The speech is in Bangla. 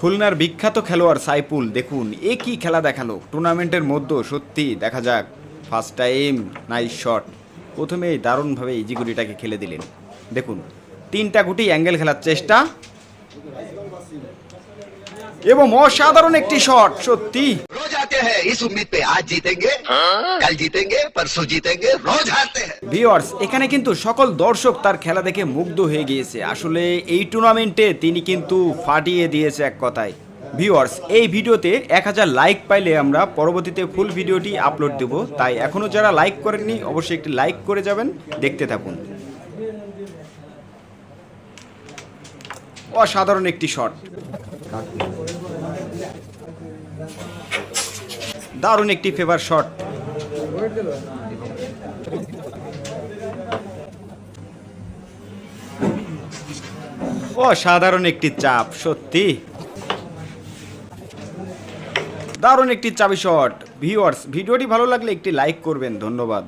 খুলনার বিখ্যাত খেলোয়াড় সাইপুল দেখুন, এ কি খেলা দেখাল? টুর্নামেন্টের মধ্যে সত্যি দেখা যাক। ফার্স্ট টাইম নাইস শট প্রথমেই দারুণভাবে ইজি গুটিটাকে খেলে দিলেন। দেখুন, তিনটা গুটি অ্যাঙ্গেল খেলার চেষ্টা। এবং অসাধারণ একটি শট সত্যি। रोज आते हैं इस उम्मीद पे आज जीतेंगे कल जीतेंगे परसों जीतेंगे रोज हारते हैं ভিওয়ার্স এখানে কিন্তু সকল দর্শক তার খেলা দেখে মুগ্ধ হয়ে গিয়েছে আসলে এই টুর্নামেন্টে তিনি কিন্তু ফাটিয়ে দিয়েছে এক কথায় ভিওয়ার্স এই ভিডিওতে এক হাজার লাইক পাইলে আমরা পরবর্তীতে ফুল ভিডিওটি আপলোড দেব তাই এখনও যারা লাইক করেননি অবশ্যই একটি লাইক করে যাবেন দেখতে থাকুন অসাধারণ একটি শট দারুণ একটি ফেভার শট অসাধারণ একটি চাপ, সত্যি। দারুণ একটি চাবি শট ভিউয়ার্স ভিডিওটি ভালো লাগলে একটি লাইক করবেন, ধন্যবাদ।